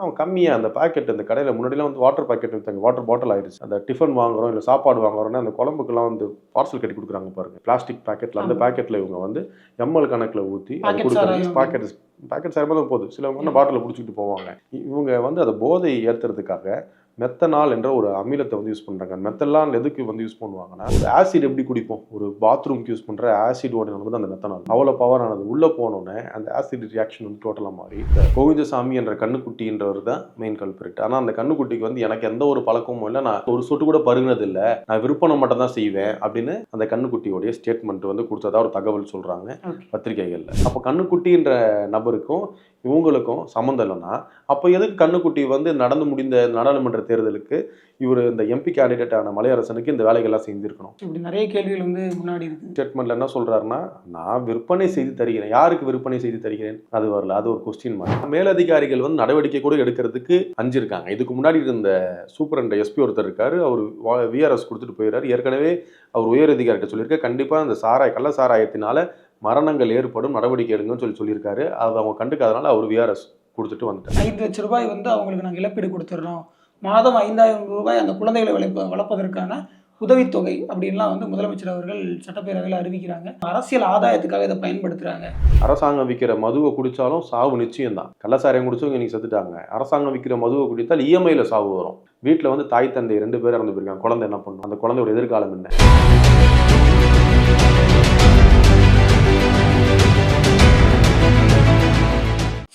அவன் கம்மியாக அந்த பாக்கெட் அந்த கடையில் முன்னாடிலாம் வந்து வாட்டர் பாக்கெட் விற்றாங்க வாட்டர் பாட்டில் ஆயிடுச்சு. அந்த டிஃபன் வாங்குறோம் இல்லை சாப்பாடு வாங்குறோம்னா அந்த குழம்புக்கெல்லாம் வந்து பார்சல் கட்டி கொடுக்குறாங்க பாருங்க. பிளாஸ்டிக் பாக்கெட்டில் அந்த. பாக்கெட்டில் இவங்க வந்து எம்எல் கணக்கில் ஊற்றி அது சாராயம். பாக்கெட் பாக்கெட் சாரமாக தான் போகுது. சிலவங்க பாட்டில் பிடிச்சிக்கிட்டு போவாங்க. இவங்க வந்து அதை போதை ஏற்றுறதுக்காக மெத்தனால் என்ற ஒரு அமிலத்தை வந்து யூஸ் பண்ணுறாங்க மெத்தனால் எதுக்கு வந்து யூஸ் பண்ணுவாங்கன்னா ஒரு ஆசிட் எப்படி குடிப்போம்? ஒரு பாத்ரூம்க்கு யூஸ் பண்ணுற ஆசிடோட வந்து அந்த மெத்தனால். அவ்வளோ பவரானது உள்ளே போனோன்னே அந்த ஆசிட் ரியாக்ஷன் வந்து டோட்டலாக மாறி இந்த கோவிந்தசாமி என்ற கண்ணுக்குட்டின்றவர் தான் மெயின் கல்பிரிட் ஆனால் அந்த கண்ணுக்குட்டிக்கு வந்து எனக்கு எந்த ஒரு பழக்கமும் இல்லை. நான் ஒரு சொட்டு கூட பருகினது இல்லை. நான் விற்பனை மட்டும் தான் செய்வேன் அப்படின்னு அந்த கண்ணுக்குட்டியோடைய ஸ்டேட்மெண்ட் வந்து கொடுத்ததா ஒரு தகவல் சொல்கிறாங்க. பத்திரிகைகள்ல. அப்போ கண்ணுக்குட்டின்ற நபருக்கும் இவங்களுக்கும் சம்மந்தம் இல்லைன்னா அப்போ எதுக்கு கண்ணுக்குட்டி வந்து நடந்து முடிந்த நாடாளுமன்ற தேர்தலுக்கு இவர் இந்த எம்பி கேண்டிடேட்டான மலையரசனுக்கு இந்த வேலைகள்லாம் செஞ்சிருக்கணும் இப்படி நிறைய கேள்விகள் வந்து முன்னாடி இருக்கு. ஸ்டேட்மெண்ட்ல என்ன சொல்றாருன்னா நான் விற்பனை செய்து தருகிறேன். யாருக்கு விற்பனை செய்து தருகிறேன்? அது வரல. அது ஒரு கொஸ்டின் மார்க் மேலதிகாரிகள் வந்து நடவடிக்கை கூட எடுக்கிறதுக்கு அஞ்சிருக்காங்க இதுக்கு முன்னாடி இருந்த சூப்பரண்ட் எஸ்பி ஒருத்தர் இருக்காரு. அவர் விஆர்எஸ் கொடுத்துட்டு போயிடுறாரு ஏற்கனவே அவர் உயர் அதிகாரிகிட்ட சொல்லியிருக்க. கண்டிப்பா இந்த சாராய கள்ள சாராயத்தினால மரணங்கள் ஏற்படும். நடவடிக்கை எடுங்கன்னு சொல்லி சொல்லியிருக்காரு. அதை அவங்க கண்டுக்காதனால அவர் விஆர்எஸ் கொடுத்துட்டு வந்துட்டார். ஐந்து லட்ச ரூபாய் வந்து அவங்களுக்கு நாங்கள் இழப்பீடு கொடுத்துட்றோம். மாதம் ஐந்தாயிரம் ரூபாய் அந்த குழந்தைகளை வளர்ப்ப வளர்ப்பதற்கான உதவித்தொகை அப்படின்லாம் வந்து முதலமைச்சர் அவர்கள் சட்டப்பேரவையில் அறிவிக்கிறாங்க. அரசியல் ஆதாயத்துக்காக இதை பயன்படுத்துறாங்க. அரசாங்கம் விற்கிற மதுவை குடிச்சாலும் சாவு நிச்சயம் தான் கள்ளசாரியம் குடிச்சவங்க இன்னைக்கு செத்துட்டாங்க. அரசாங்கம் விற்கிற மதுவை குடித்தால் இஎம்ஐயில் சாவு வரும். வீட்டில் வந்து தாய் தந்தை ரெண்டு பேர் இறந்து போயிருக்காங்க. குழந்தை என்ன பண்ணும்? அந்த குழந்தையோட எதிர்காலம் என்ன?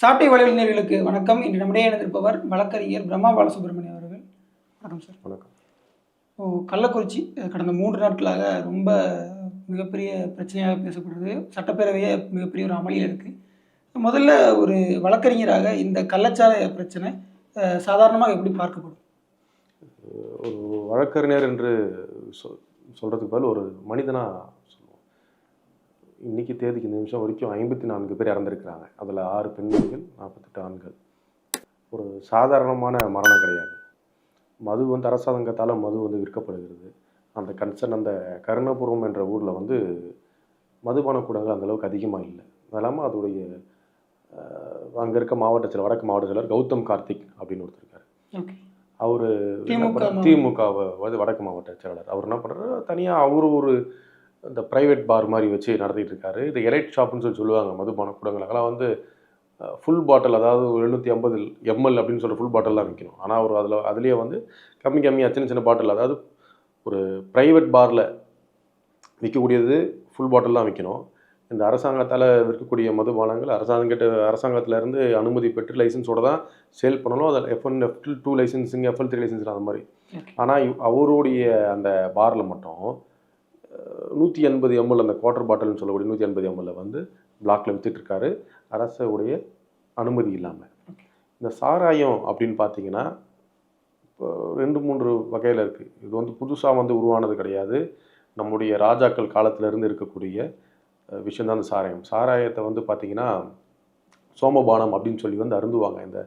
சாட்டை வலைவினர்களுக்கு வணக்கம். இன்று நம்முடைய இணைந்திருப்பவர் வழக்கறிஞர் பிரம்மா பாலசுப்ரமணியம் அவர்கள். வணக்கம் சார். வணக்கம். ஓ கள்ளக்குறிச்சி கடந்த மூன்று நாட்களாக ரொம்ப மிகப்பெரிய பிரச்சனையாக பேசப்படுறது சட்டப்பேரவையே மிகப்பெரிய ஒரு அமளியில் இருக்குது முதல்ல ஒரு வழக்கறிஞராக இந்த கள்ளச்சாராய பிரச்சனை சாதாரணமாக எப்படி பார்க்கப்படும்? ஒரு வழக்கறிஞர் என்று சொல் சொல்கிறதுக்கு பதில் ஒரு மனிதனாக இன்னைக்கு தேதிக்கு இந்த நிமிஷம் வரைக்கும் ஐம்பத்தி நான்கு பேர் இறந்துருக்கிறாங்க. அதில் ஆறு பெண்கள் நாற்பத்தெட்டு ஆண்கள். ஒரு சாதாரணமான மரணம் கிடையாது. மது வந்து அரசாங்கத்தால் மது வந்து விற்கப்படுகிறது. அந்த கன்சர்ன் அந்த கருணாபுரம் என்ற ஊரில் வந்து மதுபான கூடங்கள் அந்த அளவுக்கு அதிகமாக இல்லை. அது இல்லாமல் அதோடைய அங்கே இருக்க மாவட்ட செயலர் வடக்கு மாவட்ட செயலர் கௌதம் கார்த்திக் அப்படின்னு ஒருத்தர் இருக்கார். அவர் திமுக வடக்கு மாவட்ட செயலாளர். அவர் என்ன பண்ணுறாரு தனியாக அவரு ஒரு இந்த ப்ரைவேட் பார் மாதிரி வச்சு நடத்திட்டு இருக்காரு இது எலைட் ஷாப்னு சொல்லி சொல்லுவாங்க மதுபான கூடங்கள். அதெல்லாம் வந்து ஃபுல் பாட்டில் அதாவது ஒரு எழுநூற்றி ஐம்பது எம்எல் அப்படின்னு சொல்கிற ஃபுல் பாட்டில் தான் விற்கணும் ஆனால் அவர் அதில் அதுலேயே வந்து கம்மி கம்மியாக சின்ன சின்ன பாட்டில் அதாவது ஒரு ப்ரைவேட் பாரில் விற்கக்கூடியது ஃபுல் பாட்டில் தான் விற்கணும் இந்த அரசாங்கத்தால் விற்கக்கூடிய மதுபானங்கள் அரசாங்கக்கிட்ட அரசாங்கத்திலேருந்து அனுமதி பெற்று லைசன்ஸோட தான் சேல் பண்ணணும். அதில் F one F two licensing FL three licence அந்த மாதிரி. ஆனால் அவருடைய அந்த பாரில் மட்டும் நூற்றி எண்பது எம்எல் அந்த குவார்டர் பாட்டில்னு சொல்லக்கூடிய நூற்றி எண்பது எம்எல்ல வந்து பிளாக்ல வித்துட்டு இருக்காரு அரசுடைய அனுமதி இல்லாமல் இந்த சாராயம் அப்படின்னு பார்த்தீங்கன்னா இப்போ ரெண்டு மூன்று வகையில் இருக்குது இது வந்து புதுசாக வந்து உருவானது கிடையாது. நம்முடைய ராஜாக்கள் காலத்திலேருந்து இருக்கக்கூடிய அஹ், விஷயம்தான் இந்த சாராயம். சாராயத்தை வந்து பார்த்தீங்கன்னா சோமபானம் அப்படின்னு சொல்லி வந்து அருந்துவாங்க. இந்த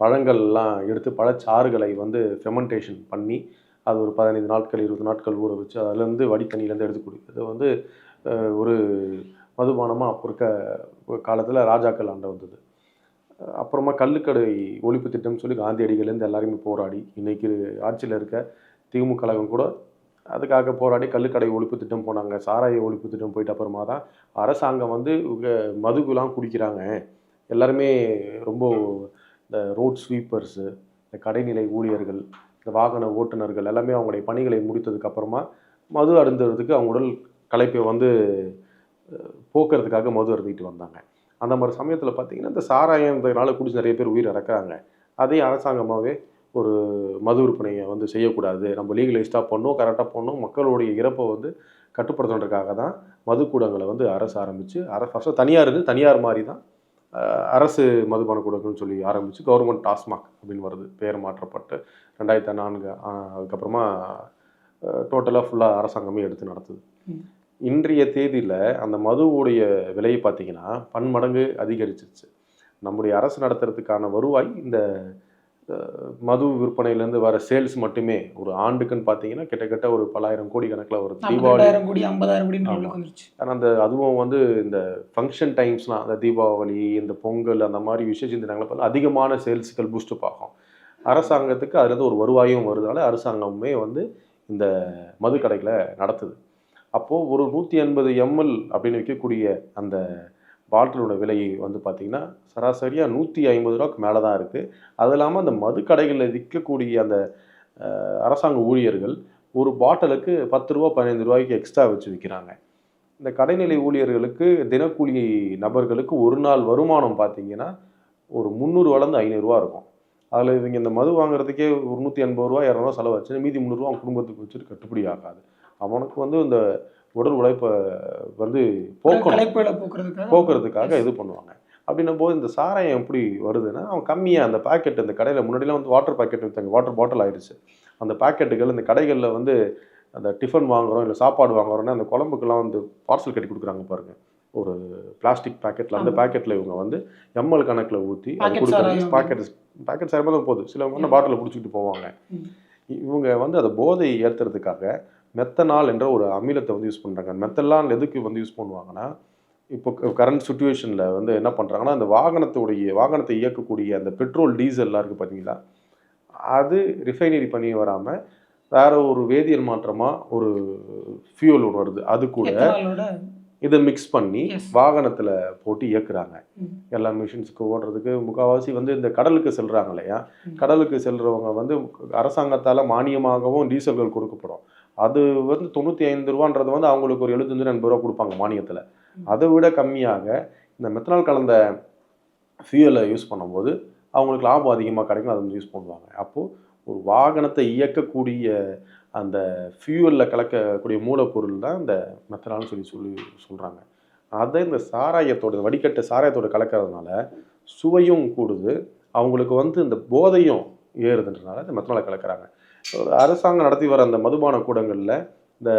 பழங்கள்லாம் எடுத்து பழச்சாறுகளை வந்து ஃபெமெண்டேஷன் பண்ணி அது ஒரு பதினைந்து நாட்கள் இருபது நாட்கள் ஊற வச்சு அதுலேருந்து வடித்தண்ணிலேருந்து எடுத்து குடிக்கிறது வந்து ஒரு மதுபானமாக அப்போ இருக்க காலத்தில் ராஜாக்கள் ஆண்ட வந்தது. அப்புறமா கல்லுக்கடை ஒழிப்பு திட்டம் சொல்லி காந்தியடிகள்லேருந்து எல்லாருமே போராடி இன்றைக்கி ஆட்சியில் இருக்க திமுக கழகம் கூட அதுக்காக போராடி கல்லுக்கடை ஒழிப்பு திட்டம் போனாங்க. சாராய ஒழிப்பு திட்டம் போயிட்ட அப்புறமா தான் அரசாங்கம் வந்து இவங்க மதுக்குலாம் குடிக்கிறாங்க. எல்லாருமே ரொம்ப இந்த ரோட் ஸ்வீப்பர்ஸு இந்த கடைநிலை ஊழியர்கள் இந்த வாகன ஓட்டுநர்கள் எல்லாமே அவங்களுடைய பணிகளை முடித்ததுக்கு அப்புறமா மது அருந்துறதுக்கு அவங்க உடல் கலைப்பை வந்து போக்குறதுக்காக மது அருந்திட்டு வந்தாங்க. அந்த மாதிரி சமயத்தில் பார்த்தீங்கன்னா இந்த சாராயத்தினால குடிச்சு நிறைய பேர் உயிர் இறக்குறாங்க. அதையும் அரசாங்கமாகவே ஒரு மது விற்பனையை வந்து செய்யக்கூடாது. நம்ம லீகலைஸ்டாக பண்ணோம் கரெக்டாக பண்ணோம் மக்களுடைய இறப்பை வந்து கட்டுப்படுத்துறதுக்காக தான் மதுக்கூடங்களை வந்து அரசு ஆரம்பித்து அர ஃபஸ்ட்டு தனியார் இருந்து தனியார் மாதிரி தான் அரசு மதுபான கூடங்கள்னு சொல்லி ஆரம்பித்து கவர்மெண்ட் டாஸ்மாக் அப்படின்னு வருது. பெயர் மாற்றப்பட்டு ரெண்டாயிரத்தி நான்கு அதுக்கப்புறமா டோட்டலாக ஃபுல்லாக அரசாங்கமே எடுத்து நடத்துது. இன்றைய தேதியில் அந்த மதுவுடைய விலையை பார்த்தீங்கன்னா பன்மடங்கு அதிகரிச்சிருச்சு. நம்முடைய அரசு நடத்துறதுக்கான வருவாய் இந்த மது விற்பனையிலேருந்து வர சேல்ஸ் மட்டுமே ஒரு ஆண்டுக்குன்னு பார்த்தீங்கன்னா கிட்டத்தட்ட ஒரு பலாயிரம் கோடி கணக்கில் வருது தீபாவளி கோடி ஐம்பதாயிரம் கோடி வந்துருச்சு. ஆனால் அந்த அதுவும் வந்து இந்த ஃபங்க்ஷன் டைம்ஸ்லாம் அந்த தீபாவளி இந்த பொங்கல் அந்த மாதிரி விசேஷ தினங்களை பார்த்து அதிகமான சேல்ஸுகள் பூஸ்டப் ஆகும் அரசாங்கத்துக்கு அதுலேருந்து ஒரு வருவாயும் வருதால அரசாங்கமே வந்து இந்த மது கடைகளை நடத்துது. அப்போது ஒரு நூற்றி எண்பது எம்எல் அப்படின்னு விற்கக்கூடிய அந்த பாட்டிலோட விலை வந்து பார்த்திங்கன்னா சராசரியாக நூற்றி ஐம்பது ரூபாய்க்கு மேலே தான் இருக்குது அது இல்லாமல் அந்த மது கடைகளில் விற்கக்கூடிய அந்த அரசாங்க ஊழியர்கள் ஒரு பாட்டிலுக்கு பத்து ரூபா பதினைந்து ரூபாய்க்கு எக்ஸ்ட்ரா வச்சு விற்கிறாங்க இந்த கடைநிலை ஊழியர்களுக்கு தினக்கூலி நபர்களுக்கு ஒரு நாள் வருமானம் பார்த்தீங்கன்னா ஒரு முந்நூறு வளர்ந்து ஐநூறுரூவா இருக்கும். அதில் இவங்க இந்த மது வாங்குறதுக்கே ஒரு நூற்றி எண்பது ரூபா இரநூறுவா செலவு வச்சு மீதி முந்நூறுரூவா அவன் குடும்பத்துக்கு வச்சுட்டு கட்டுப்படி ஆகாது. அவனுக்கு வந்து இந்த உடல் உழைப்பை வந்து போக்கணும். போக்குறதுக்காக? இது பண்ணுவாங்க. அப்படின்னும் போது இந்த சாராயம் எப்படி வருதுன்னா அவன் கம்மியாக அந்த பாக்கெட் இந்த கடையில் முன்னாடிலாம் வந்து வாட்டர் பாக்கெட் விற்றாங்க வாட்டர் பாட்டில் ஆயிடுச்சு. அந்த பாக்கெட்டுகள் இந்த கடைகளில் வந்து அந்த டிஃபன் வாங்குறோம் இல்லை சாப்பாடு வாங்குறோம்னா அந்த குழம்புக்கெல்லாம் வந்து பார்சல் கட்டி கொடுக்குறாங்க பாருங்க. ஒரு பிளாஸ்டிக் பாக்கெட்டில் அந்த. பாக்கெட்டில் இவங்க வந்து எம்எல் கணக்கில் ஊற்றி அது கொடுக்குறாங்க. பாக்கெட் பாக்கெட் சாரமாக தான் போகுது சிலவங்க பாட்டிலில் பிடிச்சிக்கிட்டு போவாங்க. ம். இவங்க வந்து அதை போதை ஏற்றுறதுக்காக மெத்தனால் என்ற ஒரு அமிலத்தை வந்து யூஸ் பண்ணுறாங்க மெத்தனால் எதுக்கு வந்து யூஸ் பண்ணுவாங்கன்னா இப்போ கரண்ட் சுச்சுவேஷனில் வந்து என்ன பண்ணுறாங்கன்னா அந்த வாகனத்துடைய வாகனத்தை இயக்கக்கூடிய அந்த பெட்ரோல் டீசல்லாம் இருக்குது பார்த்தீங்களா அது ரிஃபைனரி பண்ணி வராமல் வேற ஒரு வேதியியல் மாற்றமாக ஒரு ஃபியூல் ஒன்று வருது அது கூட இதை மிக்ஸ் பண்ணி. வாகனத்தில் போட்டு இயக்குறாங்க. எல்லா மிஷின்ஸ்க்கு ஓடுறதுக்கு முக்கால்வாசி வந்து இந்த கடலுக்கு செல்றாங்க இல்லையா. கடலுக்கு செல்றவங்க வந்து அரசாங்கத்தால் மானியமாகவும் டீசல்கள் கொடுக்கப்படும் அது வந்து தொண்ணூற்றி ஐந்து ரூபான்றது வந்து அவங்களுக்கு ஒரு எழுபத்தஞ்சு எண்பது ரூபா கொடுப்பாங்க மானியத்தில். அதை விட கம்மியாக இந்த மெத்தனால் கலந்த ஃபியூலை யூஸ் பண்ணும்போது அவங்களுக்கு லாபம் அதிகமாக கிடைக்கும் அதை வந்து யூஸ் பண்ணுவாங்க. அப்போது ஒரு வாகனத்தை இயக்கக்கூடிய அந்த ஃபியூவலில் கலக்கக்கூடிய மூலப்பொருள் தான் இந்த மெத்தனால்னு சொல்லி சொல்லி சொல்கிறாங்க அதை இந்த சாராயத்தோட வடிகட்ட சாராயத்தோட கலக்கிறதுனால சுவையும் கூடுது. அவங்களுக்கு வந்து இந்த போதையும் ஏறுதுன்றனால இந்த மெத்தனாலை கலக்கிறாங்க. ஒரு அரசாங்கம் நடத்தி வர அந்த மதுபான கூடங்களில் இந்த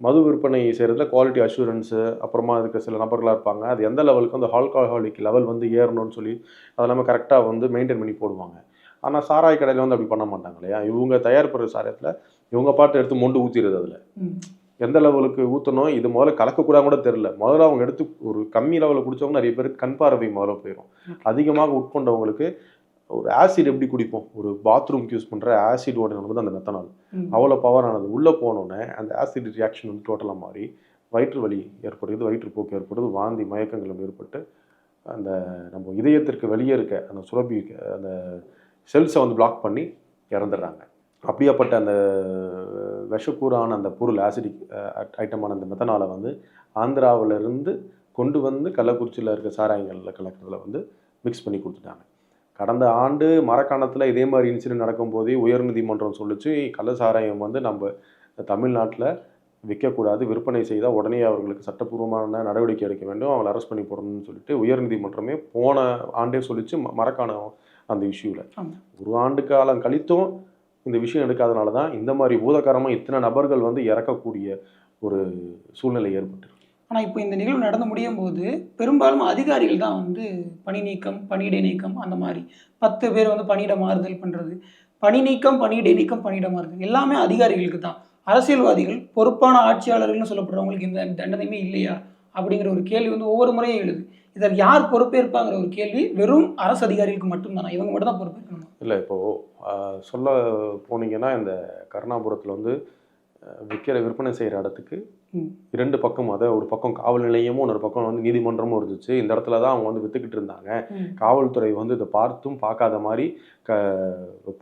மது விற்பனை செய்கிறதுல குவாலிட்டி அஷூரன்ஸு அப்புறமா அதுக்கு சில நபர்களாக இருப்பாங்க. அது எந்த லெவலுக்கு அந்த ஆல்கஹாலிக் லெவல் வந்து ஏறணும்னு சொல்லி அது எல்லாமே கரெக்டாக வந்து மெயின்டைன் பண்ணி போடுவாங்க. ஆனால் சாராய கடையில் வந்து அப்படி பண்ண மாட்டாங்க இல்லையா? இவங்க தயார் பண்ணுற சாராயத்தில் இவங்க பாட்டு எடுத்து மொண்டு ஊற்றிடுது அதில். எந்த லெவலுக்கு ஊற்றணும் இது முதல்ல கலக்கக்கூடாது கூட தெரில முதல்ல அவங்க எடுத்து ஒரு கம்மி லெவலில் குடிச்சவங்க நிறைய பேருக்கு கண் பார்வை முதல்ல போயிடும் அதிகமாக உட்கொண்டவங்களுக்கு ஒரு ஆசிட் எப்படி குடிப்போம்? ஒரு பாத்ரூம்க்கு யூஸ் பண்ணுற ஆசிடோட வந்து அந்த மெத்தனால். அவ்வளோ பவரானது உள்ளே போனோடனே அந்த ஆசிட் ரியாக்ஷன் வந்து டோட்டலாக மாறி வயிற்று வலி ஏற்படுது வயிற்றுப்போக்கு ஏற்படுது வாந்தி மயக்கங்களும் ஏற்பட்டு அந்த நம்ம இதயத்திற்கு வெளியே இருக்க அந்த சுரப்பி அந்த செல்ஸை வந்து பிளாக் பண்ணி இறந்துடுறாங்க. அப்படியாப்பட்ட அந்த விஷக்கூறான அந்த பொருள் ஆசிடிக் ஐட்டமான அந்த மெத்தனாலை வந்து ஆந்திராவுல இருந்து கொண்டு வந்து கள்ளக்குறிச்சியில் இருக்க சாராயங்களில் கலக்கிறதுல வந்து மிக்ஸ் பண்ணி கொடுத்துட்டாங்க. கடந்த ஆண்டு மரக்காணத்தில் இதே மாதிரி இன்சிடென்ட் நடக்கும்போதே உயர்நீதிமன்றம் சொல்லிச்சு கள்ள சாராயம் வந்து நம்ம தமிழ்நாட்டில் விற்கக்கூடாது விற்பனை செய்தால் உடனே அவர்களுக்கு சட்டப்பூர்வமான நடவடிக்கை எடுக்க வேண்டும் அவங்களை அரெஸ்ட் பண்ணி போடணும்னு சொல்லிட்டு உயர்நீதிமன்றமே போன ஆண்டே சொல்லிச்சு மரக்காணம் அந்த இஷ்யூவில். ஒரு ஆண்டு காலம் கழித்தும் இந்த விஷயம் எடுக்காதனால தான் இந்த மாதிரி பூதகாரமாக இத்தனை நபர்கள் வந்து இறக்கக்கூடிய ஒரு சூழ்நிலை ஏற்பட்டு ஆனால் இப்போ இந்த நிகழ்வு நடந்து முடியும் போது பெரும்பாலும் அதிகாரிகள் தான் வந்து பணி நீக்கம் பணியிடை நீக்கம் அந்த மாதிரி. பத்து பேர் வந்து பணியிட மாறுதல் பண்ணுறது பணி நீக்கம் பணியிடை நீக்கம் பணியிட மாறுதல் எல்லாமே அதிகாரிகளுக்கு தான். அரசியல்வாதிகள் பொறுப்பான ஆட்சியாளர்கள்னு சொல்லப்படுறவங்களுக்கு இந்த தண்டனையுமே இல்லையா? அப்படிங்கிற ஒரு கேள்வி வந்து ஒவ்வொரு முறையும் எழுது. இதில் யார் பொறுப்பேற்பாங்கிற ஒரு கேள்வி வெறும் அரசு அதிகாரிகளுக்கு மட்டும்தானா? இவங்க மட்டும் தான் பொறுப்பேற்கணும்? இல்லை இப்போது சொல்ல போனீங்கன்னா இந்த கருணாபுரத்தில் வந்து விற்கிற விற்பனை செய்கிற இடத்துக்கு இரண்டு பக்கம் அதை ஒரு பக்கம் காவல் நிலையமும் இன்னொரு பக்கம் வந்து நீதிமன்றமும் இருந்துச்சு. இந்த இடத்துல தான் அவங்க வந்து வித்துக்கிட்டு இருந்தாங்க. காவல்துறை வந்து இதை பார்த்தும் பார்க்காத மாதிரி க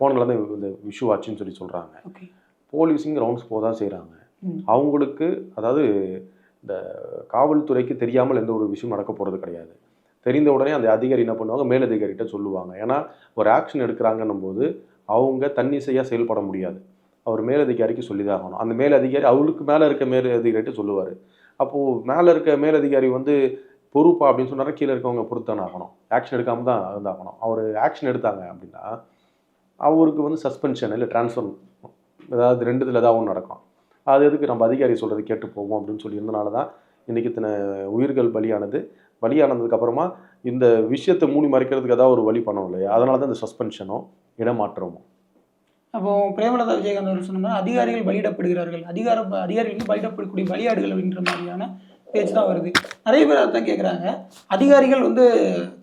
போனதுல தான் இந்த விஷு ஆச்சுன்னு சொல்லி சொல்கிறாங்க போலீஸிங் ரவுண்ட்ஸ் போக தான் செய்கிறாங்க. அவங்களுக்கு அதாவது இந்த காவல்துறைக்கு தெரியாமல் எந்த ஒரு விஷயம் நடக்க போகிறது கிடையாது. தெரிந்த உடனே அந்த அதிகாரி என்ன பண்ணுவாங்க? மேலதிகாரிகிட்ட சொல்லுவாங்க. ஏன்னா ஒரு ஆக்ஷன் எடுக்கிறாங்கன்னும் போது அவங்க தன்னிசையாக செயல்பட முடியாது. அவர் மேலதிகாரிக்கு சொல்லி தான் ஆகணும் அந்த மேலதிகாரி அவருக்கு மேலே இருக்க மேலதிகாரிகிட்ட சொல்லுவார். அப்போது மேலே இருக்க மேலதிகாரி வந்து பொறுப்பா அப்படின்னு சொன்னாரா கீழே இருக்கவங்க பொறுத்தான ஆகணும். ஆக்ஷன் எடுக்காமல் தான் இருந்தாகணும். அவர் ஆக்ஷன் எடுத்தாங்க அப்படின்னா அவருக்கு வந்து சஸ்பென்ஷன் இல்லை டிரான்ஸ்ஃபர் ஏதாவது ரெண்டுத்தில் ஏதாவது ஒன்று நடக்கும். அது எதுக்கு நம்ம அதிகாரி சொல்கிறது கேட்டு போவோம் அப்படின்னு சொல்லி இருந்தனால தான் இன்றைக்கி இத்தனை உயிர்கள் பலியானது. பலியானதுக்கப்புறமா இந்த விஷயத்தை மூடி மறைக்கிறதுக்கு ஏதாவது ஒரு வழி பண்ணணும் இல்லையா? அதனால தான் இந்த சஸ்பென்ஷனும் இடமாற்றமும். அப்போ பிரேமலதா விஜயகாந்த் அவர்கள் சொன்ன மாதிரி அதிகாரிகள் பலியிடப்படுகிறார்கள். அதிகார அதிகாரிகள் பலியிடப்படக்கூடிய பலியாடுகள் அப்படின்ற மாதிரியான பேச்சு தான் வருது. நிறைய பேர் அதான் கேட்குறாங்க அதிகாரிகள் வந்து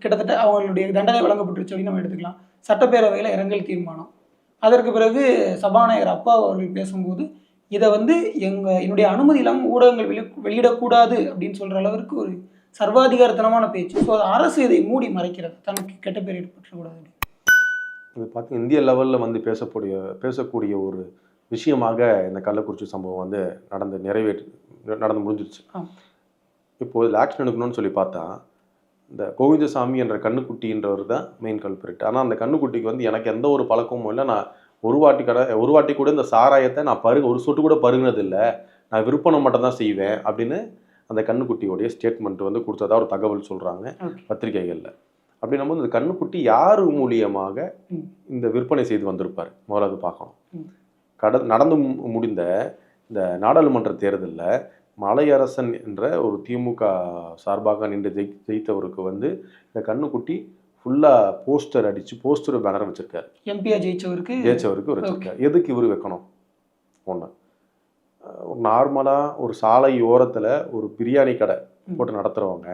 கிட்டத்தட்ட அவங்களுடைய தண்டனை வழங்கப்பட்டுருச்சு அப்படின்னு நம்ம எடுத்துக்கலாம். சட்டப்பேரவையில் இரங்கல் தீர்மானம். அதற்கு பிறகு சபாநாயகர் அப்பா அவர்கள் பேசும்போது இதை வந்து எங்கள் என்னுடைய அனுமதி இல்லாமல் ஊடகங்கள் வெளி வெளியிடக்கூடாது அப்படின்னு சொல்கிற அளவிற்கு ஒரு சர்வாதிகாரத்தனமான பேச்சு. ஸோ அரசு இதை மூடி மறைக்கிறது. தனக்கு கெட்ட பேர் ஏற்பட்டுக்கூடாது இது பார்த்து இந்திய லெவலில் வந்து பேசக்கூடிய பேசக்கூடிய ஒரு விஷயமாக இந்த கள்ளக்குறிச்சி சம்பவம் வந்து நடந்து நிறைவேற்று நடந்து முடிஞ்சிருச்சு. ஆ. இப்போ இதில் ஆக்ஷன் எடுக்கணும்னு சொல்லி பார்த்தா இந்த கோவிந்தசாமி என்ற கண்ணுக்குட்டின்றவர் தான் மெயின் கல்பிரிட் ஆனால் அந்த கண்ணுக்குட்டிக்கு வந்து எனக்கு எந்த ஒரு பழக்கமும் இல்லை. நான் ஒரு வாட்டி கடை ஒரு வாட்டி கூட இந்த சாராயத்தை நான் பருக ஒரு சொட்டு கூட பருகினது இல்லை. நான் விற்பனை மட்டும் தான் செய்வேன் அப்படின்னு அந்த கண்ணுக்குட்டியோடைய ஸ்டேட்மெண்ட் வந்து கொடுத்ததா ஒரு தகவல் சொல்கிறாங்க. பத்திரிகைகளில். அப்படின்னும் போது இந்த கண்ணுக்குட்டி யார் மூலியமாக. இந்த விற்பனை செய்து வந்திருப்பார்? முதல்ல அது பார்க்கணும். கட நடந்து முடிந்த இந்த நாடாளுமன்ற தேர்தலில் மலையரசன் என்ற ஒரு திமுக சார்பாக நின்று ஜெயி ஜெயித்தவருக்கு வந்து இந்த கண்ணுக்குட்டி ஃபுல்லாக போஸ்டர் அடித்து போஸ்டர் பேனர் வச்சிருக்காரு. எம்பியா ஜெயிச்சவருக்கு? ஜெயிச்சவருக்கு ஒரு வச்சிருக்காரு. எதுக்கு இவர் வைக்கணும்? ஒன்று நார்மலாக ஒரு சாலை ஓரத்தில் ஒரு பிரியாணி கடை. போட்டு நடத்துகிறவங்க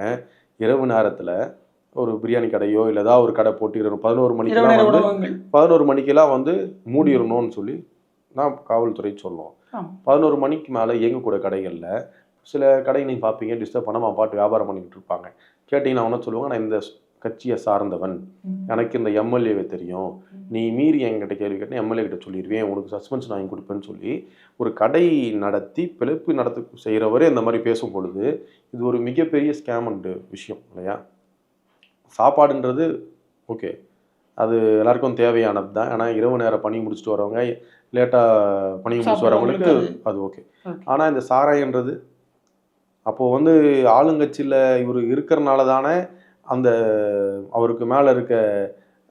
இரவு நேரத்தில் ஒரு பிரியாணி கடையோ இல்லை ஏதாவது ஒரு கடை போட்டு இரவு பதினோரு மணிக்கெல்லாம் வந்து பதினோரு மணிக்கெல்லாம் வந்து மூடிடணும்னு சொல்லி நான் காவல்துறை சொல்லுவோம். பதினோரு மணிக்கு மேலே இயங்கக்கூடிய கடைகளில் சில கடை நீங்கள் பார்ப்பீங்க டிஸ்டர்ப் பண்ணாமல் பாட்டு வியாபாரம் பண்ணிக்கிட்டு இருப்பாங்க. கேட்டிங்கன்னா ஒன்று சொல்லுவாங்க நான் இந்த கட்சியை சார்ந்தவன். எனக்கு இந்த எம்எல்ஏவை தெரியும். நீ மீறி என்கிட்ட கேள்வி கேட்டால் எம்எல்ஏ கிட்ட சொல்லிடுவேன். உனக்கு சஸ்பென்ஷன் வாங்கி கொடுப்பேன்னு சொல்லி ஒரு கடை நடத்தி பிழைப்பு நடத்த செய்கிறவரே இந்த மாதிரி பேசும் பொழுது இது ஒரு மிகப்பெரிய ஸ்கேம் அண்டு விஷயம் இல்லையா? சாப்பாடுன்றது ஓகே அது எல்லாருக்கும் தேவையானது தான் ஏன்னா இரவு நேரம் பணி முடிச்சுட்டு வரவங்க லேட்டாக பணி முடிச்சுட்டு வரவங்களுக்கு அது ஓகே. ஆனால் இந்த சாராயன்றது அப்போது வந்து ஆளுங்கட்சியில் இவர் இருக்கிறனால தானே அந்த அவருக்கு மேலே இருக்க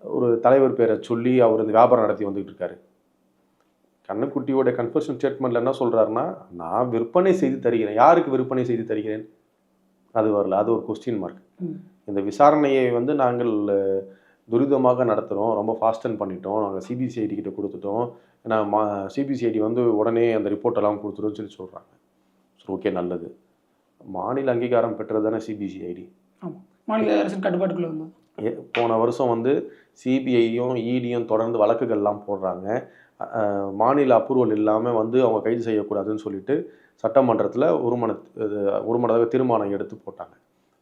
ஒரு தலைவர் பேரை சொல்லி அவர் இந்த வியாபாரம் நடத்தி வந்துகிட்டு இருக்காரு. கண்ணுக்குட்டியோட கன்ஃபர்ஷன் ஸ்டேட்மெண்ட்ல என்ன சொல்றாருன்னா நான் விற்பனை செய்து தருகிறேன். யாருக்கு விற்பனை செய்து தருகிறேன்? அது வரல. அது ஒரு கொஸ்டின் மார்க். இந்த விசாரணையை வந்து நாங்கள் துரிதமாக நடத்துகிறோம் ரொம்ப ஃபாஸ்டன் பண்ணிட்டோம். நாங்கள் சிபிசிஐடி கிட்ட கொடுத்துட்டோம். ஏன்னா மா சிபிசிஐடி வந்து உடனே அந்த ரிப்போர்ட் எல்லாம் கொடுத்துருன்னு சொல்லி சொல்கிறாங்க சரி ஓகே நல்லது. மாநில அங்கீகாரம் பெற்றது தானே சிபிசிஐடி மாநில அரசின் கட்டுப்பாட்டுக்குள்ள போன வருஷம் வந்து சிபிஐயும் இடியும் தொடர்ந்து வழக்குகள்லாம் போடுறாங்க. மாநில அப்ரூவல் இல்லாமல் வந்து அவங்க கைது செய்யக்கூடாதுன்னு சொல்லிட்டு சட்டமன்றத்தில் ஒருமன ஒருமனதாக தீர்மானம் எடுத்து போட்டாங்க.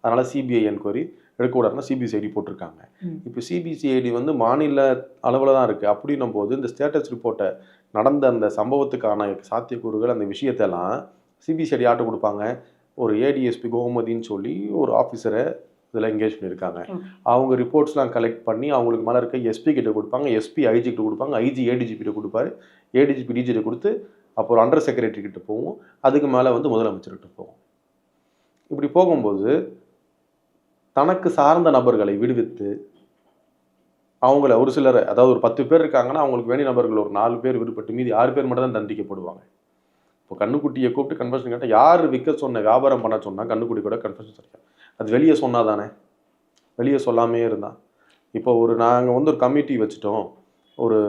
அதனால் சிபிஐ என்கொயரி எடுக்கக்கூடாதுன்னா சிபிசிஐடி போட்டிருக்காங்க. இப்போ சிபிசிஐடி வந்து மாநில அளவில் தான் இருக்குது அப்படின்னும் போது இந்த ஸ்டேட்டஸ் ரிப்போர்ட்டை நடந்த அந்த சம்பவத்துக்கான சாத்தியக்கூறுகள் அந்த விஷயத்தெல்லாம் சிபிசிஐடி ஆட்டு கொடுப்பாங்க? ஒரு ஏடிஎஸ்பி கோமதின்னு சொல்லி ஒரு ஆஃபீஸரை இதில் என்கேஜ் பண்ணியிருக்காங்க. அவங்க ரிப்போர்ட்ஸ்லாம் கலெக்ட் பண்ணி அவங்களுக்கு மேலே இருக்க எஸ்பி கிட்ட கொடுப்பாங்க. எஸ்பி ஐஜி கிட்ட கொடுப்பாங்க. ஐஜி ஏடிஜிபி கிட்ட கொடுப்பாரு. ஏடிஜிபி டிஜிட்ட கொடுத்து அப்புறம் அண்டர் செக்ரட்டரி கிட்ட போகும் அதுக்கு மேலே வந்து முதலமைச்சர்கிட்ட போகும் இப்படி போகும்போது தனக்கு சார்ந்த நபர்களை விடுவித்து அவங்கள ஒரு சிலர் அதாவது ஒரு பத்து பேர் இருக்காங்கன்னா அவங்களுக்கு வேண்டிய நபர்கள் ஒரு நாலு பேர் விடுபட்டு மீதி ஆறு பேர் மட்டும் தான் தண்டிக்கப்படுவாங்க. இப்போ கண்ணுக்குட்டியை கூப்பிட்டு கன்ஃபர்ஷன் கேட்டால் யார் விற்க சொன்ன வியாபாரம் பண்ண சொன்னால் கண்ணுக்குட்டி கூட கன்ஃபர்ஷன் சொல்லிட்டேன் அது வெளியே சொன்னால் தானே? வெளியே சொல்லாமே இருந்தான் இப்போ ஒரு நாங்கள் வந்து ஒரு கமிட்டி வச்சுட்டோம். ஒரு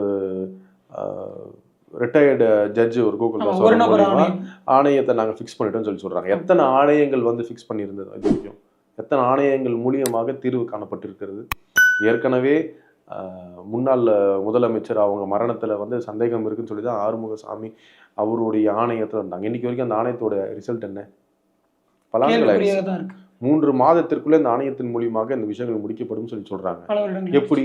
ரிட்டையர்டு ஜட்ஜு ஒரு கூகுள் ஆமா, ஒரு ஆணையம். ஆணையத்தை நாங்கள் ஃபிக்ஸ் பண்ணிட்டோம்னு சொல்லி சொல்கிறாங்க எத்தனை ஆணையங்கள் வந்து ஃபிக்ஸ் பண்ணியிருந்தது? அது வரைக்கும் எத்தனை ஆணையங்கள் மூலியமாக தீர்வு காணப்பட்டிருக்கிறது? ஏற்கனவே முன்னாள் முதலமைச்சர் அவங்க மரணத்தில் வந்து சந்தேகம் இருக்குன்னு சொல்லி தான் ஆறுமுகசாமி அவருடைய ஆணையத்தில் இருந்தாங்க இன்னைக்கு வரைக்கும் அந்த ஆணையத்தோட ரிசல்ட் என்ன? பல ஆண்டுகள் ஆயிடுச்சு கேள்விக்குறியாக தான் இருக்கு. மூன்று மாதத்திற்குள்ளே இந்த ஆணையத்தின் மூலியமாக இந்த விஷயங்கள் முடிக்கப்படும் சொல்லி வருடங்கள் எப்படி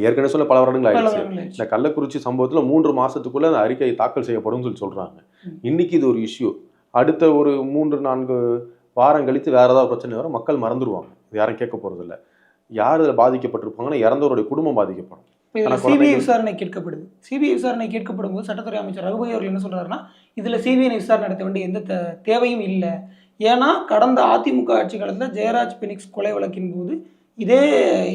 ஏற்கனவே சொல்ல பல வருடங்கள் ஆயிடுச்சு. இந்த கள்ளக்குறிச்சி சம்பவத்துல மூன்று மாசத்துக்குள்ள அந்த அறிக்கை தாக்கல் செய்யப்படும் சொல்லி சொல்றாங்க. ம். இன்னைக்கு இது ஒரு இஷ்யூ அடுத்த ஒரு மூன்று நான்கு வாரம் கழித்து வேற ஏதாவது பிரச்சனை வரும் மக்கள் மறந்துடுவாங்க இது யாரும் கேட்க போறது இல்ல யார் இதில் பாதிக்கப்பட்டிருப்பாங்கன்னா இறந்தவருடைய குடும்பம் பாதிக்கப்படும். சிபிஐ விசாரணை கேட்கப்படுது. சிபிஐ விசாரணை கேட்கப்படும் போது சட்டத்துறை அமைச்சர் ரகுபதி அவர்கள் என்ன சொல்றாருன்னா இதுல சிபிஐ விசாரணை நடத்த வேண்டிய எந்த தேவையும் இல்லை. ஏன்னா கடந்த அதிமுக ஆட்சி காலத்துல ஜெயராஜ் பெனிக்ஸ் கொலை வழக்கின் போது இதே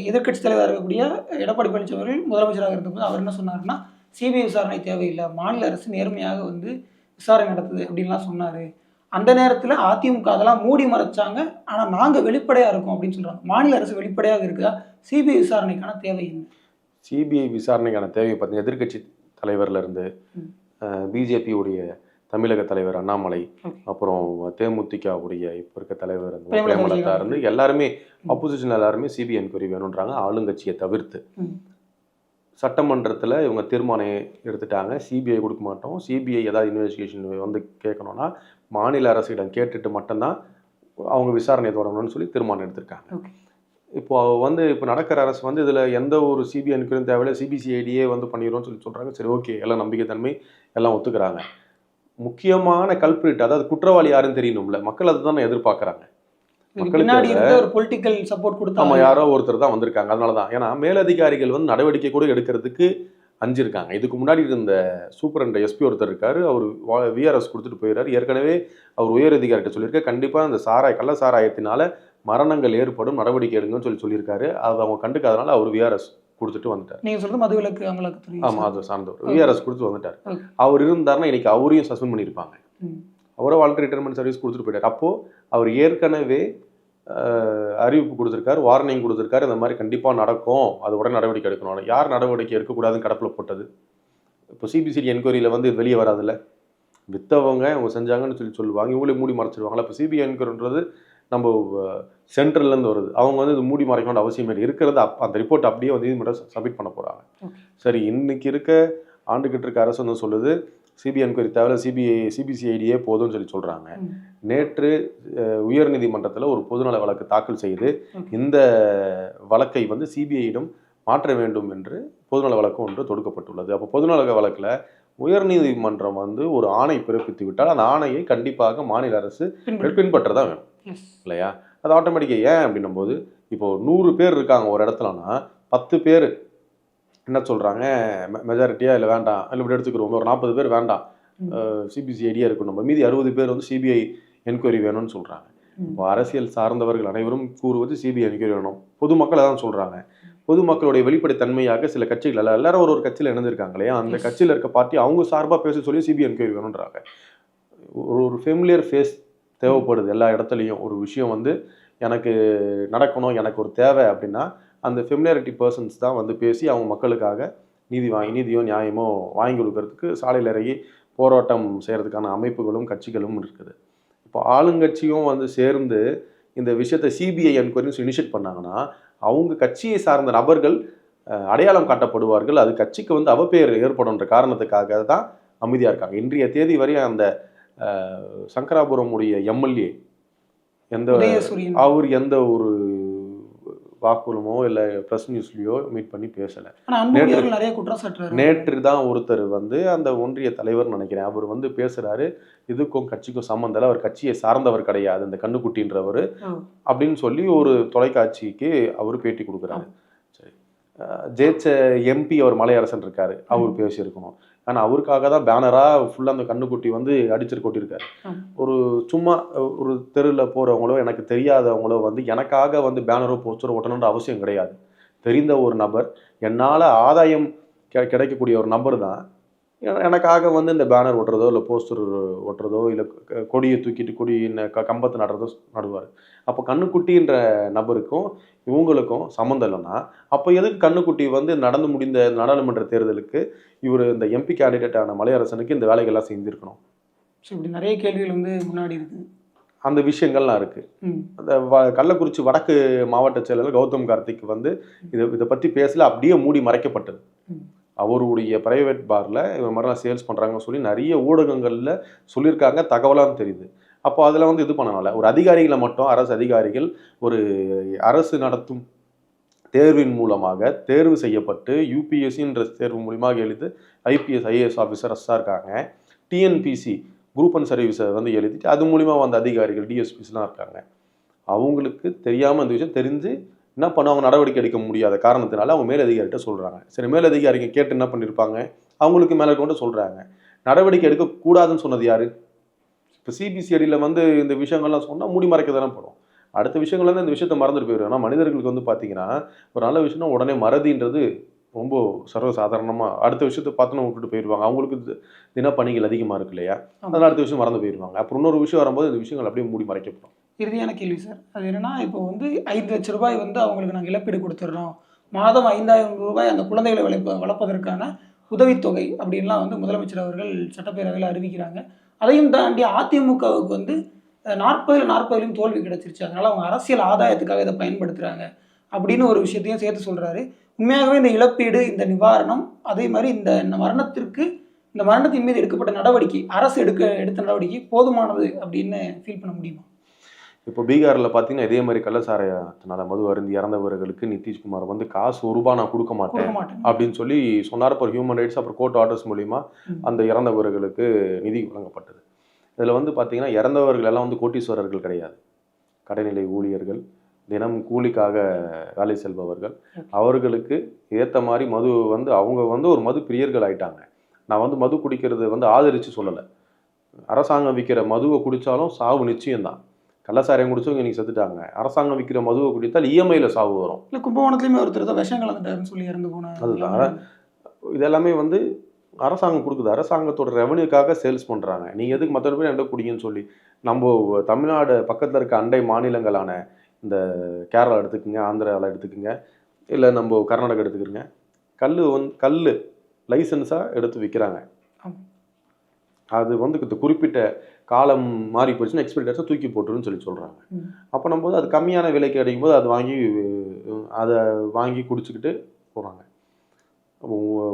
எதிர்க்கட்சி தலைவராக இருக்கக்கூடிய எடப்பாடி பழனிசாமி அவர்கள் முதலமைச்சராக இருந்தபோது அவர் என்ன சொன்னாருன்னா சிபிஐ விசாரணை தேவையில்லை. மாநில அரசு நேர்மையாக வந்து விசாரணை நடத்துது அப்படின்லாம் சொன்னாரு. அந்த நேரத்தில் அதிமுக அதெல்லாம் மூடி மறைச்சாங்க. ஆனால் நாங்கள் வெளிப்படையாக இருக்கோம் அப்படின்னு சொல்கிறாங்க மாநில அரசு வெளிப்படையாக இருக்குதா? சிபிஐ விசாரணைக்கான தேவை என்ன? சிபிஐ விசாரணைக்கான தேவை பார்த்தீங்கன்னா எதிர்க்கட்சி தலைவர்ல இருந்து ம். பிஜேபியுடைய தமிழக தலைவர் அண்ணாமலை. அப்புறம் தேமுதிகவுடைய இப்போ இருக்க தலைவர் பிரேமலதா. இருந்து எல்லாருமே அப்போசிஷன் எல்லாருமே சிபிஐ என்கொயரி வேணுன்றாங்க ஆளுங்கட்சியை தவிர்த்து. சட்டமன்றத்தில் இவங்க தீர்மானம் எடுத்துட்டாங்க. சிபிஐ கொடுக்க மாட்டோம். சிபிஐ ஏதாவது இன்வெஸ்டிகேஷன் வந்து கேட்கணும்னா மாநில அரசிடம் கேட்டுட்டு மட்டும்தான் அவங்க விசாரணை தொடங்கணும்னு சொல்லி தீர்மானம் எடுத்திருக்காங்க. இப்போ வந்து இப்போ நடக்கிற அரசு வந்து இதில் எந்த ஒரு சிபிஐ என்கொயரியும் தேவையில்லை. சிபிசிஐடியே வந்து பண்ணிடுறோம்னு சொல்லி சொல்கிறாங்க சரி ஓகே. எல்லாம் நம்பிக்கைத்தன்மை எல்லாம் ஒத்துக்கிறாங்க. முக்கியமான கல்பிரிட் அதாவது குற்றவாளி யாருன்னு தெரியணும்ல? மக்கள் அதை தானே எதிர்பார்க்குறாங்க. பொலிட்டிக்கல் சப்போர்ட் நம்ம கொடுத்தாங்க யாரோ ஒருத்தர் தான் வந்திருக்காங்க. அதனால தான் ஏன்னா மேலதிகாரிகள் வந்து நடவடிக்கை கூட எடுக்கிறதுக்கு அஞ்சிருக்காங்க. இதுக்கு முன்னாடி இருந்த சூப்பரண்ட் எஸ்பி ஒருத்தர் இருக்காரு. அவர் விஆர்எஸ் கொடுத்துட்டு போயிடுறாரு ஏற்கனவே அவர் உயர் அதிகாரிகிட்ட சொல்லியிருக்காரு கண்டிப்பாக இந்த சாராய கள்ள சாராயத்தினால மரணங்கள் ஏற்படும் நடவடிக்கை எடுங்கன்னு சொல்லி சொல்லியிருக்காரு. அதை அவங்க கண்டுக்காதனால அவர் விஆர்எஸ் கொடுத்துட்டு வந்துட்டார். நீங்க சொல்றது மதுவிலக்கு அமலாக்கத்துறை ஆமாம் அது சார்ந்தவர். விஆர்எஸ் கொடுத்து வந்துட்டார். அவர் இருந்தாருன்னா இன்னைக்கு அவரையும் சஸ்பெண்ட் பண்ணியிருப்பாங்க. அவரோ வாழ்க்கை ரிட்டைர்மெண்ட் சர்வீஸ் கொடுத்துட்டு போயிட்டார். அப்போ அவர் ஏற்கனவே அறிவிப்பு கொடுத்துருக்காரு வார்னிங் கொடுத்துருக்காரு இந்த மாதிரி கண்டிப்பாக நடக்கும். அது உடனே நடவடிக்கை எடுக்கணும். யார் நடவடிக்கை எடுக்கக்கூடாதுன்னு கடப்பில் போட்டது? இப்போ சிபிசிடி என்கொயரியில் வந்து வெளியே வராதுல்ல? வித்தவங்க அவங்க செஞ்சாங்கன்னு சொல்லி சொல்லுவாங்க. இவங்களே மூடி மறைச்சிருவாங்களா? இப்போ சிபிஐ என்கொயரின்றது நம்ம சென்ட்ரல்லேருந்து வருது அவங்க வந்து இது மூடி மறைக்கணும்னு அவசியம் இல்லை இருக்கிறது அப் அந்த ரிப்போர்ட் அப்படியே வந்து நீதிமன்றம் சப்மிட் பண்ண போகிறாங்க. சரி இன்னைக்கு இருக்க ஆண்டுகிட்டு இருக்க அரசு வந்து சொல்லுது சிபிஐ என்கொயரி தேவையில்ல சிபிஐ சிபிசிஐடியே போதும்னு சொல்லி சொல்கிறாங்க. நேற்று உயர்நீதிமன்றத்தில் ஒரு பொதுநல வழக்கு தாக்கல் செய்து. இந்த வழக்கை வந்து சிபிஐயிடம் மாற்ற வேண்டும் என்று பொதுநல வழக்கு ஒன்று தொடுக்கப்பட்டுள்ளது அப்போ பொதுநல வழக்கில் உயர்நீதிமன்றம் வந்து ஒரு ஆணை பிறப்பித்து விட்டால் அந்த ஆணையை கண்டிப்பாக மாநில அரசு பின்பற்று. தான் வேணும். இல்லையா அது ஆட்டோமேட்டிக்காக ஏன் அப்படின்னும் போது இப்போ நூறு பேர் இருக்காங்க ஒரு இடத்துலனா பத்து பேர் என்ன சொல்கிறாங்க மெஜாரிட்டியாக இல்லை வேண்டாம் இல்லை இப்படி எடுத்துக்கிறோம் ஒரு நாற்பது பேர் வேண்டாம். சிபிசிஐடியாக இருக்கணும் நம்ம மீதி அறுபது பேர் வந்து சிபிஐ என்கொயரி வேணும்னு சொல்கிறாங்க. இப்போ அரசியல் சார்ந்தவர்கள் அனைவரும் கூறுவது சிபிஐ என்கொயரி வேணும் பொதுமக்கள் அதான் சொல்கிறாங்க பொதுமக்களுடைய வெளிப்படைத்தன்மையாக சில கட்சிகள் எல்லா- எல்லாரும் ஒரு ஒரு கட்சியில் இணைஞ்சிருக்காங்க இல்லையா அந்த. கட்சியில் இருக்க பார்ட்டி அவங்க சார்பாக பேச சொல்லி சிபிஐ என்கொயரி வேணுன்றாங்க ஒரு ஒரு ஃபெமிலியர் ஃபேஸ் தேவைப்படுது எல்லா இடத்துலையும். ஒரு விஷயம் வந்து எனக்கு நடக்கணும் எனக்கு ஒரு தேவை அப்படின்னா அந்த ஃபெமிலியாரிட்டி பர்சன்ஸ் தான் வந்து பேசி அவங்க மக்களுக்காக நீதி வாங்கி நீதியோ நியாயமோ வாங்கி கொடுக்கறதுக்கு சாலையில் இறங்கி போராட்டம் செய்கிறதுக்கான அமைப்புகளும் கட்சிகளும் இருக்குது. இப்போ ஆளுங்கட்சியும் வந்து சேர்ந்து இந்த விஷயத்தை சிபிஐ என்கொயரின்னு இனிஷியேட் பண்ணாங்கன்னா அவங்க கட்சியை சார்ந்த நபர்கள் அடையாளம் காட்டப்படுவார்கள். அது கட்சிக்கு வந்து அவப்பெயர் ஏற்படும்ன்ற காரணத்துக்காக தான் அமைதியாக இருக்காங்க. இன்றைய தேதி வரையும் அந்த சங்கராபுரம் உடைய எம்எல்ஏ எந்த அவர் எந்த ஒரு வாக்குமூலமோ இல்லை ப்ரெஸ் நியூஸ்லையோ மீட் பண்ணி பேசலை. அவர்கள் நிறைய குற்றம் சாட்டுறாரு நேற்று தான் ஒருத்தர் வந்து அந்த ஒன்றிய தலைவர் நினைக்கிறேன். அவர் வந்து பேசுறாரு இதுக்கும் கட்சிக்கும் சம்மந்தம் அவர் கட்சியை சார்ந்தவர் கிடையாது. இந்த கண்ணுக்குட்டின்றவர். அப்படின்னு சொல்லி ஒரு தொலைக்காட்சிக்கு அவர் பேட்டி கொடுக்குறாரு. ஜெயிச்ச எம்பி அவர் மலையரசன் இருக்காரு. அவர் பேசியிருக்கணும். ஆனால் அவருக்காக தான் பேனராக ஃபுல்லாக அந்த கண்ணுக்குட்டி வந்து அடிச்சிட்டு கொட்டியிருக்காரு. ஒரு சும்மா ஒரு தெருவில் போகிறவங்களோ எனக்கு தெரியாதவங்களோ வந்து எனக்காக வந்து பேனரோ போஸ்டரோ ஒட்டணுன்ற அவசியம் கிடையாது. தெரிந்த ஒரு நபர் என்னால் ஆதாயம் கெ கிடைக்கக்கூடிய ஒரு நபர் தான். எனக்காக வந்து இந்த பேனர் ஒட்டுறதோ இல்லை போஸ்டர் ஒட்டுறதோ இல்லை கொடியை தூக்கிட்டு கொடி க- கம்பத்தை நடுறதோ நடுவார். அப்போ கண்ணுக்குட்டின்ற நபருக்கும் இவங்களுக்கும் சம்மந்தம் இல்லைன்னா அப்போ எதுக்கு கண்ணுக்குட்டி வந்து நடந்து முடிந்த நாடாளுமன்ற தேர்தலுக்கு இவர் இந்த எம்பி கேண்டிடேட்டான மலையரசனுக்கு இந்த வேலைகள்லாம் செஞ்சுருக்கணும்? ஸோ இப்படி நிறைய கேள்விகள் வந்து முன்னாடி இருக்கு. அந்த விஷயங்கள்லாம் இருக்குது. அந்த வ கள்ளக்குறிச்சி வடக்கு மாவட்ட செயலாளர் கௌதம் கார்த்திக் வந்து இதை இதை பற்றி பேசல அப்படியே மூடி மறைக்கப்பட்டது. அவருடைய பிரைவேட் பாரில் இவன் மாதிரிலாம் சேல்ஸ் பண்ணுறாங்கன்னு சொல்லி நிறைய ஊடகங்களில் சொல்லியிருக்காங்க தகவலாக தெரியுது. அப்போ அதில் வந்து இது பண்ணனால ஒரு அதிகாரிகளை மட்டும் அரசு அதிகாரிகள் ஒரு அரசு நடத்தும் தேர்வின் மூலமாக தேர்வு செய்யப்பட்டு யூபிஎஸ்சின்ற தேர்வு மூலியமாக எழுதி ஐபிஎஸ் ஐஏஎஸ் ஆஃபீஸர்ஸாக இருக்காங்க. டிஎன்பிசி குரூப் அண்ட் சர்வீஸை வந்து எழுதிட்டு அது மூலிமா வந்த அதிகாரிகள் டிஎஸ்பிஸ்லாம் இருக்காங்க. அவங்களுக்கு தெரியாமல் இந்த விஷயம் தெரிஞ்சு என்ன பண்ணுவாங்க? நடவடிக்கை எடுக்க முடியாத காரணத்தினால அவங்க மேலதிகாரிகிட்ட சொல்கிறாங்க சரி மேலதிகாரிங்க கேட்டு என்ன பண்ணியிருப்பாங்க அவங்களுக்கு மேலே கொண்டு சொல்கிறாங்க நடவடிக்கை எடுக்கக்கூடாதுன்னு சொன்னது யாரு? இப்போ சிபிசிஐடியில் வந்து இந்த விஷயங்கள்லாம் சொன்னால் மூடி மறைக்க தானே படும். அடுத்த விஷயங்கள் வந்து இந்த விஷயத்த மறந்துட்டு போயிடும் ஆனால் மனிதர்களுக்கு வந்து பார்த்தீங்கன்னா ஒரு நல்ல விஷயம்னா உடனே மறதின்றது ரொம்ப சர்வசாதாரணமாக அடுத்த விஷயத்தை பார்த்தோன்னு விட்டுட்டு போயிடுவாங்க. அவங்களுக்கு தி- தினப்பணிகள் அதிகமாக இருக்கு இல்லையா. அதனால் அடுத்த விஷயம் மறந்து போயிடுவாங்க. அப்புறம் இன்னொரு விஷயம் வரும்போது இந்த விஷயங்கள் அப்படியே மூடி மறைக்கப்படும். இறுதியான கேள்வி சார். அது என்னென்னா இப்போ வந்து ஐந்து லட்ச ரூபாய் வந்து அவங்களுக்கு நாங்கள் இழப்பீடு கொடுத்துட்றோம். மாதம் ஐந்தாயிரம் ரூபாய் அந்த குழந்தைகளை வளர்ப்ப வளர்ப்பதற்கான உதவித்தொகை அப்படின்லாம் வந்து முதலமைச்சர் அவர்கள் சட்டப்பேரவையில் அறிவிக்கிறாங்க. அதையும் தாண்டி அதிமுகவுக்கு வந்து நாற்பதில் நாற்பதுலையும் தோல்வி கிடச்சிருச்சு. அதனால் அவங்க அரசியல் ஆதாயத்துக்காக இதை பயன்படுத்துகிறாங்க அப்படின்னு ஒரு விஷயத்தையும் சேர்த்து சொல்கிறாரு உண்மையாகவே இந்த இழப்பீடு இந்த நிவாரணம் அதே மாதிரி இந்த மரணத்திற்கு இந்த மரணத்தின் மீது எடுக்கப்பட்ட நடவடிக்கை அரசு எடுக்க எடுத்த நடவடிக்கை போதுமானது அப்படின்னு ஃபீல் பண்ண முடியுமா? இப்போ பீகாரில் பார்த்தீங்கன்னா இதே மாதிரி கள்ளசாராயத்தினால மது அருந்தி இறந்தவர்களுக்கு நிதிஷ்குமார் வந்து காசு ஒரு ரூபா நான் கொடுக்க மாட்டேன் அப்படின்னு சொல்லி சொன்னார். அப்புறம் ஹியூமன் ரைட்ஸ் அப்புறம் கோர்ட் ஆர்டர்ஸ் மூலிமா. அந்த இறந்தவர்களுக்கு நிதி வழங்கப்பட்டது. இதில் வந்து பார்த்தீங்கன்னா இறந்தவர்கள் எல்லாம் வந்து கோட்டீஸ்வரர்கள் கிடையாது. கடைநிலை ஊழியர்கள் தினம் கூலிக்காக வேலை செல்பவர்கள். அவர்களுக்கு ஏற்ற மாதிரி மது வந்து அவங்க வந்து ஒரு மது பிரியர்கள் ஆயிட்டாங்க. நான் வந்து மது குடிக்கிறது வந்து ஆதரித்து சொல்லலை. அரசாங்கம் விற்கிற மதுவை குடித்தாலும் சாவு நிச்சயம்தான். கள்ளசாராயம் குடிச்சவங்க இன்னைக்கு செத்துட்டாங்க. அரசாங்கம் விற்கிற மதுவை குடித்தால் இஎம்ஐயில் சாவு வரும். இல்லை கும்பகோணத்துலையுமே ஒருத்தர் தான் விஷம் கலந்துட்டாருன்னு சொல்லி இறந்து போன அதுதான். இதெல்லாமே வந்து அரசாங்கம் கொடுக்குது. அரசாங்கத்தோட ரெவன்யூக்காக சேல்ஸ் பண்ணுறாங்க நீங்கள் எதுக்கு மற்ற பேர் எந்த குடிங்கன்னு சொல்லி நம்ம தமிழ்நாடு பக்கத்தில் இருக்க அண்டை மாநிலங்களான இந்த கேரளா எடுத்துக்கோங்க ஆந்திராவில் எடுத்துக்கோங்க இல்லை நம்ம கர்நாடகா எடுத்துக்கிறோங்க கல் வந்து கல் லைசன்ஸாக எடுத்து விற்கிறாங்க. அது வந்து குறிப்பிட்ட காலம் மாறி போச்சுன்னா எக்ஸ்பைரி டேட்ஸை தூக்கி போட்டுருன்னு சொல்லி சொல்கிறாங்க. அப்போ நம்ம போது அது கம்மியான விலைக்கு கிடைக்கும் போது அது வாங்கி அதை வாங்கி குடிச்சுக்கிட்டு போகிறாங்க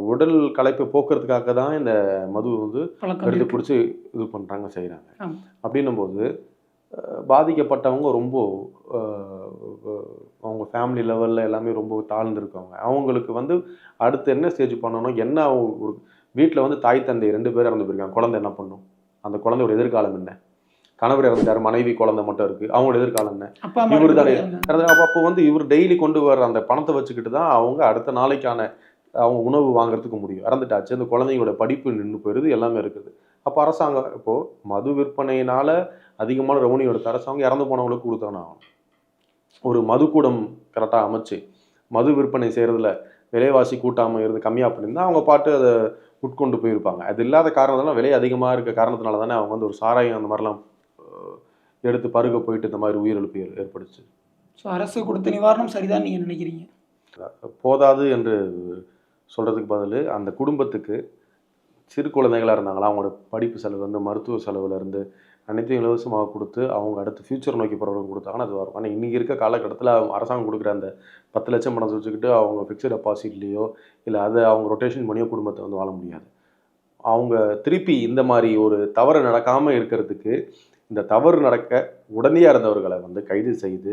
உடல் களைப்பை போக்குறதுக்காக தான் இந்த மது வந்து எடுத்து. குடிச்சு இது பண்ணுறாங்க செய்கிறாங்க ஆமா. அப்படின்னும் போது அஹ், பாதிக்கப்பட்டவங்க ரொம்ப அவங்க ஃபேமிலி லெவலில் எல்லாமே ரொம்ப தாழ்ந்திருக்கவங்க அவங்களுக்கு வந்து அடுத்து என்ன ஸ்டேஜ் பண்ணணும் என்ன அவங்க ஒரு வீட்டில் வந்து தாய் தந்தை ரெண்டு பேரும் இறந்து போயிருக்காங்க குழந்தை என்ன பண்ணும் அந்த குழந்தையோட எதிர்காலம் என்ன? கணவர் இறந்துட்டார் மனைவி குழந்தை மட்டும் இருக்குது அவங்களோட எதிர்காலம் என்ன? இவரு தானே. அப்போ அப்போ வந்து இவர் டெய்லி கொண்டு வர அந்த பணத்தை வச்சுக்கிட்டு தான் அவங்க அடுத்த நாளைக்கான அவங்க உணவு வாங்குறதுக்கு முடியும். இறந்துட்டாச்சு. அந்த குழந்தைங்களோட படிப்பு நின்று போயிடுது எல்லாமே இருக்குது. அப்போ அரசாங்கம் இப்போ மது விற்பனையினால அதிகமான ரெவன்யூ எடுத்த அரசாங்கம் இறந்து போனவங்களுக்கு கொடுத்தானே ஒரு மதுக்கூடம் கரெக்டாக அமைச்சு மது விற்பனை செய்கிறதுல விலைவாசி கூட்டாமல் இருந்து கம்மியாக பண்ணியிருந்தா அவங்க பாட்டு அதை உட்கொண்டு போயிருப்பாங்க. அது இல்லாத காரணத்தினால விலை அதிகமாக இருக்க காரணத்தினால தானே அவங்க வந்து ஒரு சாராயம் அந்த மாதிரிலாம் எடுத்து பருக போயிட்டு இந்த மாதிரி உயிரிழப்பு ஏற்- ஏற்பட்டுச்சு ஸோ அரசு கொடுத்த நிவாரணம் சரிதான் நீங்க நினைக்கிறீங்க? போதாது என்று சொல்கிறதுக்கு பதில் அந்த குடும்பத்துக்கு சிறு குழந்தைகளாக இருந்தாங்களா அவங்களோட படிப்பு செலவு வந்து மருத்துவ செலவுல அனைத்தையும் இலவசமாக கொடுத்து அவங்க அடுத்து ஃபியூச்சர் நோக்கி போகிறவங்க கொடுத்தாங்கன்னா அது வரும். ஆனால் இன்றைக்கி இருக்க காலகட்டத்தில் அரசாங்கம் கொடுக்குற அந்த பத்து லட்சம் பணத்தை வச்சுக்கிட்டு அவங்க ஃபிக்ஸட் டெபாசிட்லேயோ இல்லை அதை அவங்க ரொட்டேஷன் பண்ணியோ குடும்பத்தை வந்து வாழ முடியாது. அவங்க திருப்பி இந்த மாதிரி ஒரு தவறு நடக்காமல் இருக்கிறதுக்கு இந்த தவறு நடக்க உடனடியாக இருந்தவர்களை வந்து கைது செய்து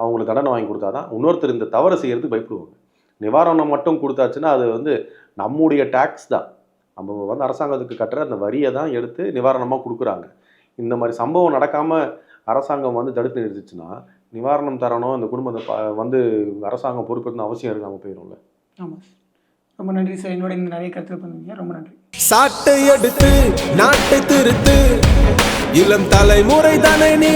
அவங்களுக்கு தண்டனை வாங்கி கொடுத்தாதான் இன்னொருத்தர் இந்த தவறு செய்கிறதுக்கு பயப்படுவாங்க. நிவாரணம் மட்டும் கொடுத்தாச்சுன்னா அது வந்து நம்முடைய டேக்ஸ் தான். நம்ம வந்து அரசாங்கத்துக்கு கட்டுற அந்த வரியை தான் எடுத்து நிவாரணமாக கொடுக்குறாங்க. இந்த மாதிரி சம்பவம் நடக்காமல் அரசாங்கம் வந்து தடுத்து நிறுத்துச்சுன்னா நிவாரணம் தரணும் அந்த குடும்பத்தை ப- வந்து அரசாங்கம் பொறுப்பேற்கணும் அவசியம் இருக்கு போயிடும்ல ஆமாம் ரொம்ப நன்றி சார். என்னோட இந்த நிறைய கருத்து பண்ணுவீங்க ரொம்ப நன்றி. சாட்டை எடுத்து நாட்டை திருத்து. இளம் தலைமுறை தானே நீ